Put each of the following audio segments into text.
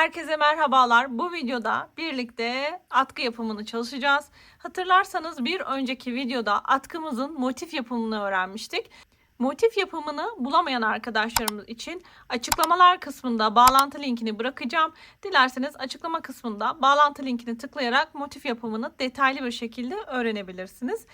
Herkese merhabalar. Bu videoda birlikte atkı yapımını çalışacağız. Hatırlarsanız bir önceki videoda atkımızın motif yapımını öğrenmiştik. Motif yapımını bulamayan arkadaşlarımız için açıklamalar kısmında bağlantı linkini bırakacağım. Dilerseniz açıklama kısmında bağlantı linkini tıklayarak motif yapımını detaylı bir şekilde öğrenebilirsiniz.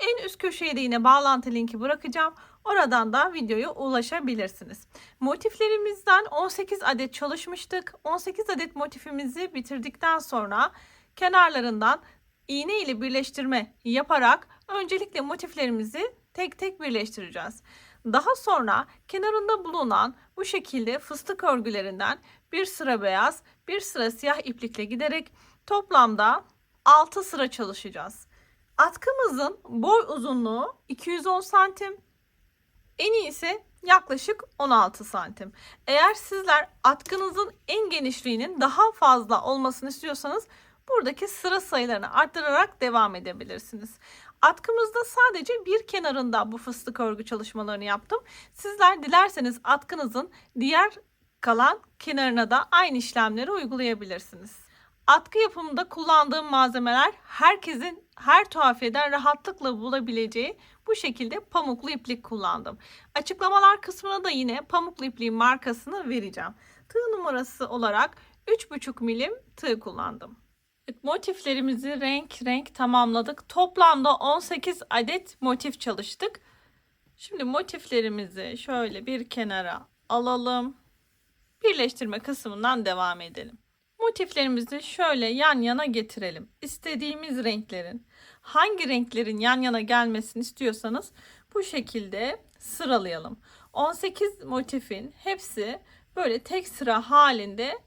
En üst köşeye de yine bağlantı linki bırakacağım. Oradan da videoya ulaşabilirsiniz. Motiflerimizden 18 adet çalışmıştık. 18 adet motifimizi bitirdikten sonra kenarlarından iğne ile birleştirme yaparak öncelikle motiflerimizi tek tek birleştireceğiz. Daha sonra kenarında bulunan bu şekilde fıstık örgülerinden bir sıra beyaz, bir sıra siyah iplikle giderek toplamda 6 sıra çalışacağız. Atkımızın boy uzunluğu 210 santim, en iyisi yaklaşık 16 santim. Eğer sizler atkınızın en genişliğinin daha fazla olmasını istiyorsanız buradaki sıra sayılarını arttırarak devam edebilirsiniz. Atkımızda sadece bir kenarında bu fıstık örgü çalışmalarını yaptım. Sizler dilerseniz atkınızın diğer kalan kenarına da aynı işlemleri uygulayabilirsiniz. Atkı yapımında kullandığım malzemeler herkesin her tuhafiyeden rahatlıkla bulabileceği bu şekilde pamuklu iplik kullandım. Açıklamalar kısmına da yine pamuklu ipliğin markasını vereceğim. Tığ numarası olarak 3,5 milim tığ kullandım. Motiflerimizi renk renk tamamladık. Toplamda 18 adet motif çalıştık. Şimdi motiflerimizi şöyle bir kenara alalım. Birleştirme kısmından devam edelim. Motiflerimizi şöyle yan yana getirelim. İstediğimiz renklerin hangi renklerin yan yana gelmesini istiyorsanız bu şekilde sıralayalım. 18 motifin hepsi böyle tek sıra halinde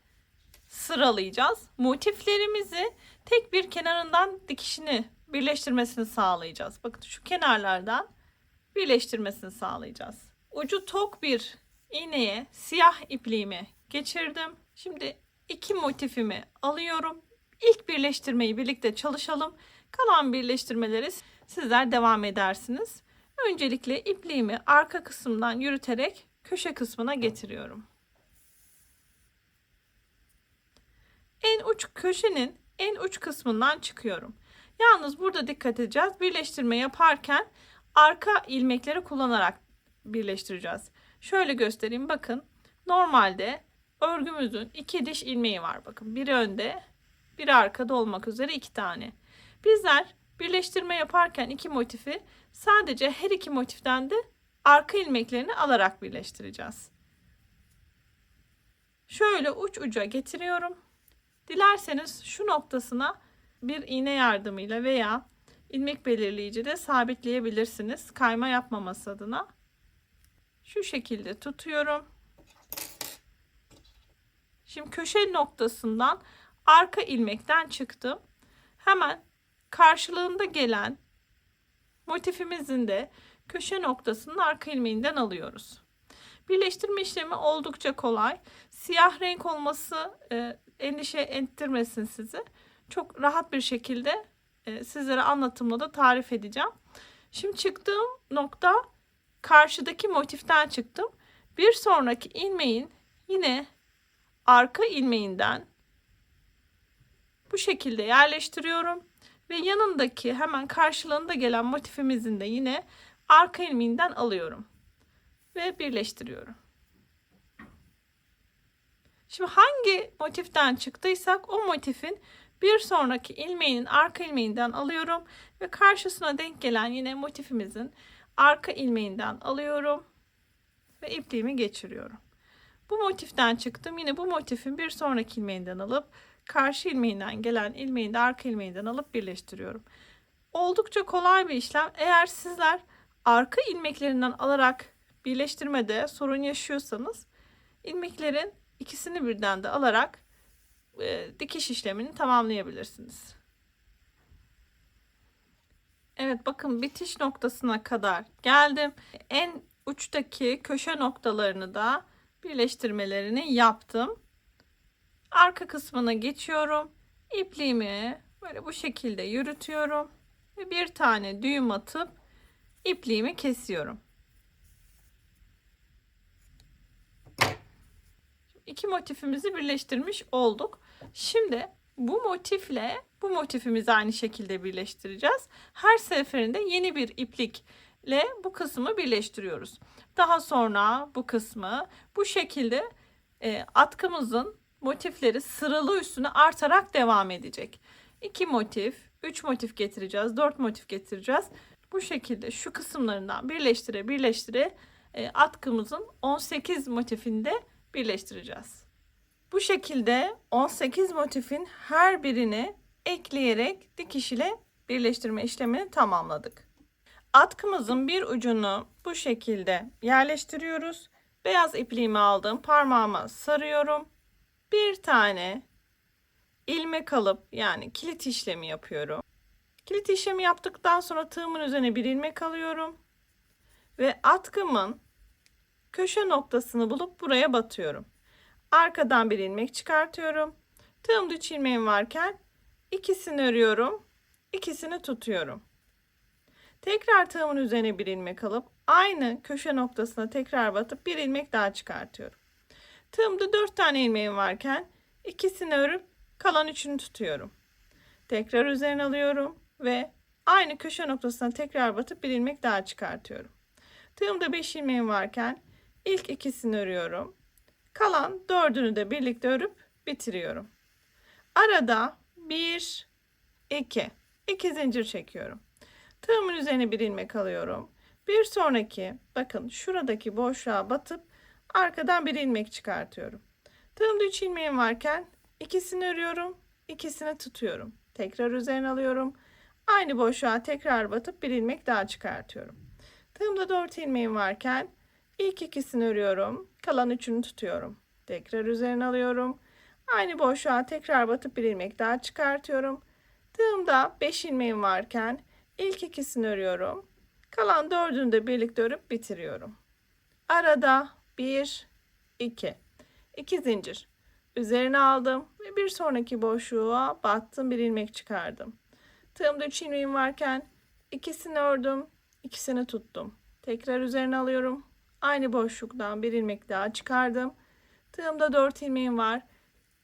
sıralayacağız. Motiflerimizi tek bir kenarından dikişini birleştirmesini sağlayacağız. Bakın şu kenarlardan birleştirmesini sağlayacağız. Ucu tok bir iğneye siyah ipliğimi geçirdim. Şimdi iki motifimi alıyorum. İlk birleştirmeyi birlikte çalışalım. Kalan birleştirmeleri sizler devam edersiniz. Öncelikle ipliğimi arka kısımdan yürüterek köşe kısmına getiriyorum. En uç köşenin en uç kısmından çıkıyorum. Yalnız burada dikkat edeceğiz. Birleştirme yaparken arka ilmekleri kullanarak birleştireceğiz. Şöyle göstereyim bakın. Normalde örgümüzün iki diş ilmeği var bakın. Biri önde, biri arkada olmak üzere iki tane. Bizler birleştirme yaparken iki motifi sadece her iki motiften de arka ilmeklerini alarak birleştireceğiz. Şöyle uç uca getiriyorum. Dilerseniz şu noktasına bir iğne yardımıyla veya ilmek belirleyici de sabitleyebilirsiniz. Kayma yapmaması adına. Şu şekilde tutuyorum. Şimdi köşe noktasından arka ilmekten çıktım. Hemen karşılığında gelen motifimizin de köşe noktasının arka ilmeğinden alıyoruz. Birleştirme işlemi oldukça kolay. Siyah renk olması e, endişe ettirmesin sizi. Çok rahat bir şekilde e, sizlere anlatımla da tarif edeceğim. Şimdi çıktığım nokta karşıdaki motiften çıktım. Bir sonraki ilmeğin yine arka ilmeğinden bu şekilde yerleştiriyorum ve yanındaki hemen karşılığında gelen motifimizin de yine arka ilmeğinden alıyorum ve birleştiriyorum. Şimdi hangi motiften çıktıysak o motifin bir sonraki ilmeğinin arka ilmeğinden alıyorum ve karşısına denk gelen yine motifimizin arka ilmeğinden alıyorum ve ipliğimi geçiriyorum. Bu motiften çıktım. Yine bu motifin bir sonraki ilmeğinden alıp karşı ilmeğinden gelen ilmeğini de arka ilmeğinden alıp birleştiriyorum. Oldukça kolay bir işlem. Eğer sizler arka ilmeklerinden alarak birleştirmede sorun yaşıyorsanız ilmeklerin ikisini birden de alarak e, dikiş işlemini tamamlayabilirsiniz. Evet bakın bitiş noktasına kadar geldim. En uçtaki köşe noktalarını da birleştirmelerini yaptım. Arka kısmına geçiyorum. İpliğimi böyle bu şekilde yürütüyorum ve bir tane düğüm atıp ipliğimi kesiyorum. iki motifimizi birleştirmiş olduk. Şimdi bu motifle bu motifimizi aynı şekilde birleştireceğiz. Her seferinde yeni bir iplikle bu kısmı birleştiriyoruz. Daha sonra bu kısmı bu şekilde e, atkımızın motifleri sıralı üstüne artarak devam edecek. 2 motif, 3 motif getireceğiz, 4 motif getireceğiz. Bu şekilde şu kısımlarından birleştire birleştire e, atkımızın 18 motifinde birleştireceğiz. Bu şekilde 18 motifin her birini ekleyerek dikiş ile birleştirme işlemini tamamladık. Atkımızın bir ucunu bu şekilde yerleştiriyoruz. Beyaz ipliğimi aldım, parmağıma sarıyorum. Bir tane ilmek alıp yani kilit işlemi yapıyorum. Kilit işlemi yaptıktan sonra tığımın üzerine bir ilmek alıyorum ve atkımın köşe noktasını bulup buraya batıyorum. Arkadan bir ilmek çıkartıyorum. Tığım düç ilmeğim varken ikisini örüyorum, ikisini tutuyorum. Tekrar tığımın üzerine bir ilmek alıp aynı köşe noktasına tekrar batıp bir ilmek daha çıkartıyorum. Tığımda 4 tane ilmeğim varken ikisini örüp kalan üçünü tutuyorum. Tekrar üzerine alıyorum ve aynı köşe noktasına tekrar batıp bir ilmek daha çıkartıyorum. Tığımda 5 ilmeğim varken ilk ikisini örüyorum. Kalan dördünü de birlikte örüp bitiriyorum. Arada 1 2 2 zincir çekiyorum. Tığımın üzerine bir ilmek alıyorum. Bir sonraki bakın şuradaki boşluğa batıp arkadan bir ilmek çıkartıyorum. Tığımda 3 ilmeğim varken ikisini örüyorum, ikisini tutuyorum. Tekrar üzerine alıyorum. Aynı boşluğa tekrar batıp bir ilmek daha çıkartıyorum. Tığımda 4 ilmeğim varken ilk ikisini örüyorum, kalan üçünü tutuyorum. Tekrar üzerine alıyorum. Aynı boşluğa tekrar batıp bir ilmek daha çıkartıyorum. Tığımda 5 ilmeğim varken ilk ikisini örüyorum. Kalan dördünü de birlikte örüp bitiriyorum. Arada 1 2 2 zincir. Üzerine aldım ve bir sonraki boşluğa battım bir ilmek çıkardım. Tığımda 3 ilmeğim varken ikisini ördüm, ikisini tuttum. Tekrar üzerine alıyorum. Aynı boşluktan bir ilmek daha çıkardım. Tığımda 4 ilmeğim var.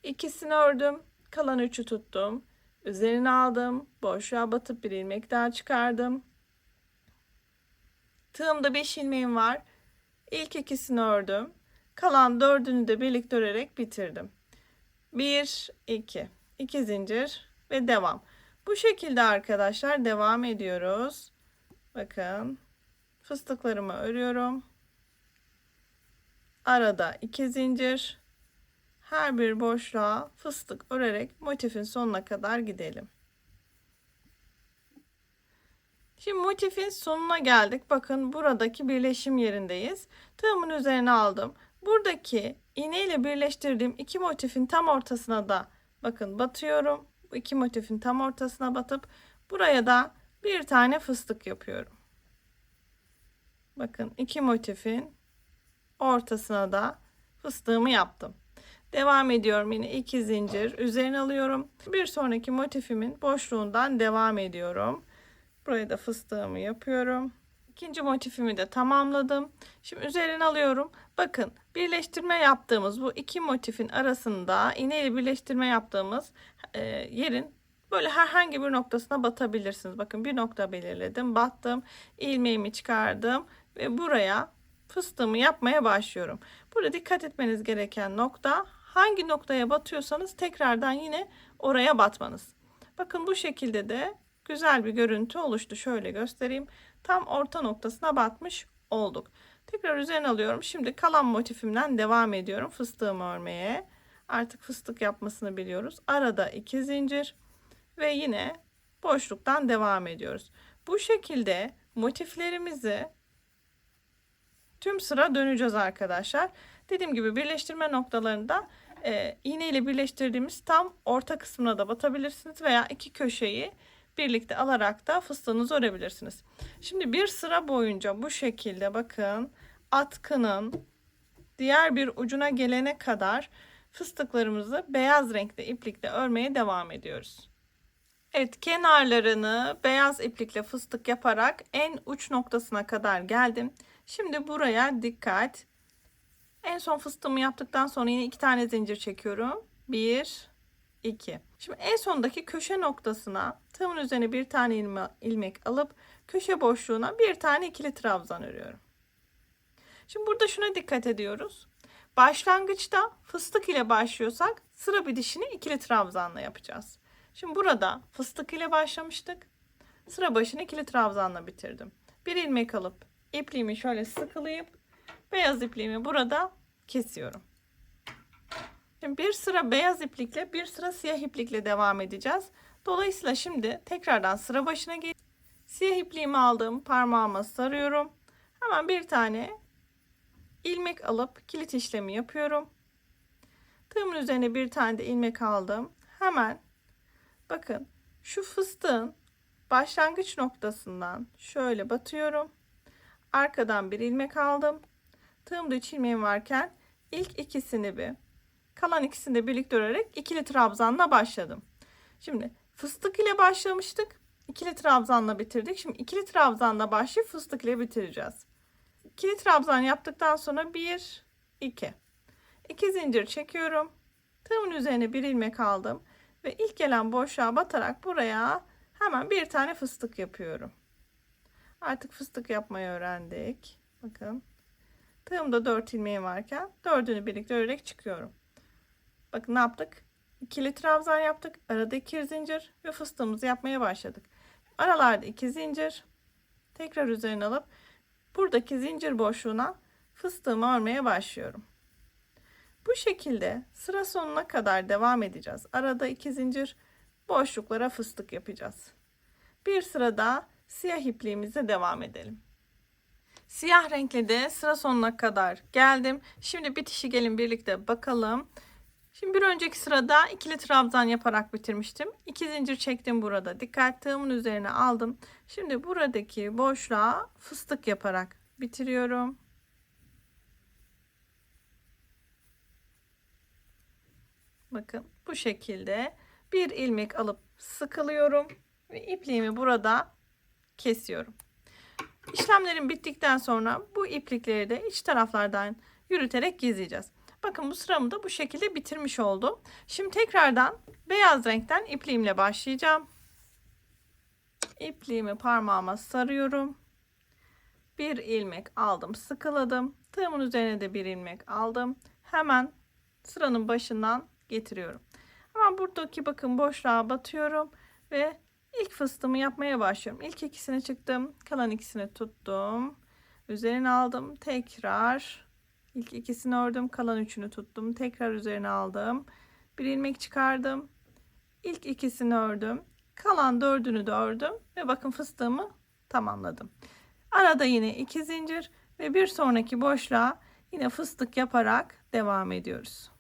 İkisini ördüm, kalan 3'ü tuttum. Üzerine aldım, boşluğa batıp bir ilmek daha çıkardım. Tığımda 5 ilmeğim var. İlk ikisini ördüm. Kalan dördünü de birlikte örerek bitirdim. 1 2 2 zincir ve devam. Bu şekilde arkadaşlar devam ediyoruz. Bakın fıstıklarımı örüyorum. Arada 2 zincir. Her bir boşluğa fıstık örerek motifin sonuna kadar gidelim. Şimdi motifin sonuna geldik. Bakın buradaki birleşim yerindeyiz. Tığımın üzerine aldım. Buradaki iğne ile birleştirdiğim iki motifin tam ortasına da bakın batıyorum. Bu iki motifin tam ortasına batıp buraya da bir tane fıstık yapıyorum. Bakın iki motifin ortasına da fıstığımı yaptım. Devam ediyorum yine iki zincir üzerine alıyorum. Bir sonraki motifimin boşluğundan devam ediyorum. Buraya da fıstığımı yapıyorum. İkinci motifimi de tamamladım. Şimdi üzerine alıyorum. Bakın birleştirme yaptığımız bu iki motifin arasında iğne ile birleştirme yaptığımız e, yerin böyle herhangi bir noktasına batabilirsiniz. Bakın bir nokta belirledim. Battım. ilmeğimi çıkardım ve buraya fıstığımı yapmaya başlıyorum. Burada dikkat etmeniz gereken nokta hangi noktaya batıyorsanız tekrardan yine oraya batmanız. Bakın bu şekilde de güzel bir görüntü oluştu. Şöyle göstereyim. Tam orta noktasına batmış olduk. Tekrar üzerine alıyorum. Şimdi kalan motifimden devam ediyorum fıstığımı örmeye. Artık fıstık yapmasını biliyoruz. Arada iki zincir ve yine boşluktan devam ediyoruz. Bu şekilde motiflerimizi tüm sıra döneceğiz arkadaşlar. Dediğim gibi birleştirme noktalarında e, iğne ile birleştirdiğimiz tam orta kısmına da batabilirsiniz veya iki köşeyi birlikte alarak da fıstığınızı örebilirsiniz. Şimdi bir sıra boyunca bu şekilde bakın atkının diğer bir ucuna gelene kadar fıstıklarımızı beyaz renkte iplikle örmeye devam ediyoruz. Evet kenarlarını beyaz iplikle fıstık yaparak en uç noktasına kadar geldim. Şimdi buraya dikkat. En son fıstığımı yaptıktan sonra yine iki tane zincir çekiyorum. Bir, iki. Şimdi en sondaki köşe noktasına tığımın üzerine bir tane ilme, ilmek alıp köşe boşluğuna bir tane ikili trabzan örüyorum. Şimdi burada şuna dikkat ediyoruz. Başlangıçta fıstık ile başlıyorsak sıra bitişini ikili trabzanla yapacağız. Şimdi burada fıstık ile başlamıştık. Sıra başını ikili trabzanla bitirdim. Bir ilmek alıp ipliğimi şöyle sıkılayıp beyaz ipliğimi burada kesiyorum. Şimdi bir sıra beyaz iplikle bir sıra siyah iplikle devam edeceğiz. Dolayısıyla şimdi tekrardan sıra başına gel. Siyah ipliğimi aldım, parmağıma sarıyorum. Hemen bir tane ilmek alıp kilit işlemi yapıyorum. Tığımın üzerine bir tane de ilmek aldım. Hemen bakın şu fıstığın başlangıç noktasından şöyle batıyorum. Arkadan bir ilmek aldım. Tığımda üç ilmeğim varken ilk ikisini bir kalan ikisini de birlikte örerek ikili trabzanla başladım. Şimdi fıstık ile başlamıştık. İkili trabzanla bitirdik. Şimdi ikili trabzanla başlayıp fıstık ile bitireceğiz. İkili trabzan yaptıktan sonra 1 2 2 zincir çekiyorum. Tığımın üzerine bir ilmek aldım ve ilk gelen boşluğa batarak buraya hemen bir tane fıstık yapıyorum. Artık fıstık yapmayı öğrendik. Bakın. Tığımda 4 ilmeğim varken dördünü birlikte örerek çıkıyorum. Bakın ne yaptık? İkili trabzan yaptık. Arada iki zincir ve fıstığımızı yapmaya başladık. Aralarda iki zincir. Tekrar üzerine alıp buradaki zincir boşluğuna fıstığımı örmeye başlıyorum. Bu şekilde sıra sonuna kadar devam edeceğiz. Arada iki zincir boşluklara fıstık yapacağız. Bir sırada siyah ipliğimizle devam edelim. Siyah renkli de sıra sonuna kadar geldim. Şimdi bitişi gelin birlikte bakalım. Şimdi bir önceki sırada ikili trabzan yaparak bitirmiştim. İki zincir çektim burada. Dikkat tığımın üzerine aldım. Şimdi buradaki boşluğa fıstık yaparak bitiriyorum. Bakın bu şekilde bir ilmek alıp sıkılıyorum ve ipliğimi burada kesiyorum. İşlemlerim bittikten sonra bu iplikleri de iç taraflardan yürüterek gizleyeceğiz. Bakın bu sıramı da bu şekilde bitirmiş oldum. Şimdi tekrardan beyaz renkten ipliğimle başlayacağım. İpliğimi parmağıma sarıyorum. Bir ilmek aldım, sıkıladım. Tığımın üzerine de bir ilmek aldım. Hemen sıranın başından getiriyorum. Hemen buradaki bakın boşluğa batıyorum ve ilk fıstığımı yapmaya başlıyorum. İlk ikisini çıktım, kalan ikisini tuttum. Üzerine aldım. Tekrar İlk ikisini ördüm. Kalan üçünü tuttum. Tekrar üzerine aldım. Bir ilmek çıkardım. İlk ikisini ördüm. Kalan dördünü de ördüm. Ve bakın fıstığımı tamamladım. Arada yine iki zincir ve bir sonraki boşluğa yine fıstık yaparak devam ediyoruz.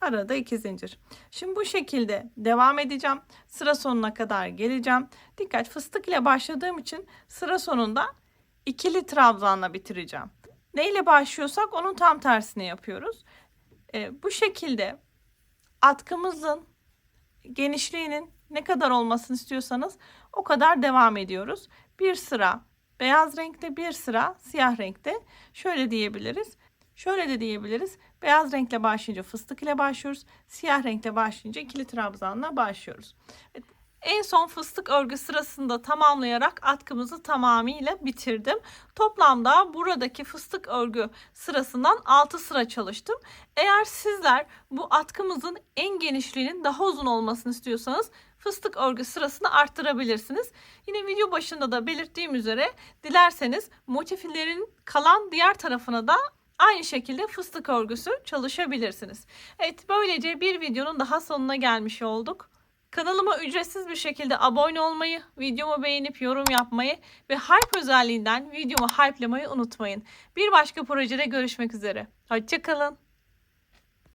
Arada iki zincir. Şimdi bu şekilde devam edeceğim. Sıra sonuna kadar geleceğim. Dikkat fıstık ile başladığım için sıra sonunda ikili trabzanla bitireceğim. Neyle başlıyorsak onun tam tersini yapıyoruz. E, bu şekilde atkımızın genişliğinin ne kadar olmasını istiyorsanız o kadar devam ediyoruz. Bir sıra beyaz renkte bir sıra siyah renkte şöyle diyebiliriz. Şöyle de diyebiliriz. Beyaz renkle başlayınca fıstık ile başlıyoruz. Siyah renkle başlayınca ikili trabzanla başlıyoruz. Evet, en son fıstık örgü sırasında tamamlayarak atkımızı tamamıyla bitirdim. Toplamda buradaki fıstık örgü sırasından 6 sıra çalıştım. Eğer sizler bu atkımızın en genişliğinin daha uzun olmasını istiyorsanız fıstık örgü sırasını arttırabilirsiniz. Yine video başında da belirttiğim üzere dilerseniz motiflerin kalan diğer tarafına da aynı şekilde fıstık örgüsü çalışabilirsiniz. Evet böylece bir videonun daha sonuna gelmiş olduk. Kanalıma ücretsiz bir şekilde abone olmayı, videomu beğenip yorum yapmayı ve hype özelliğinden videomu hype'lamayı unutmayın. Bir başka projede görüşmek üzere. Hoşçakalın.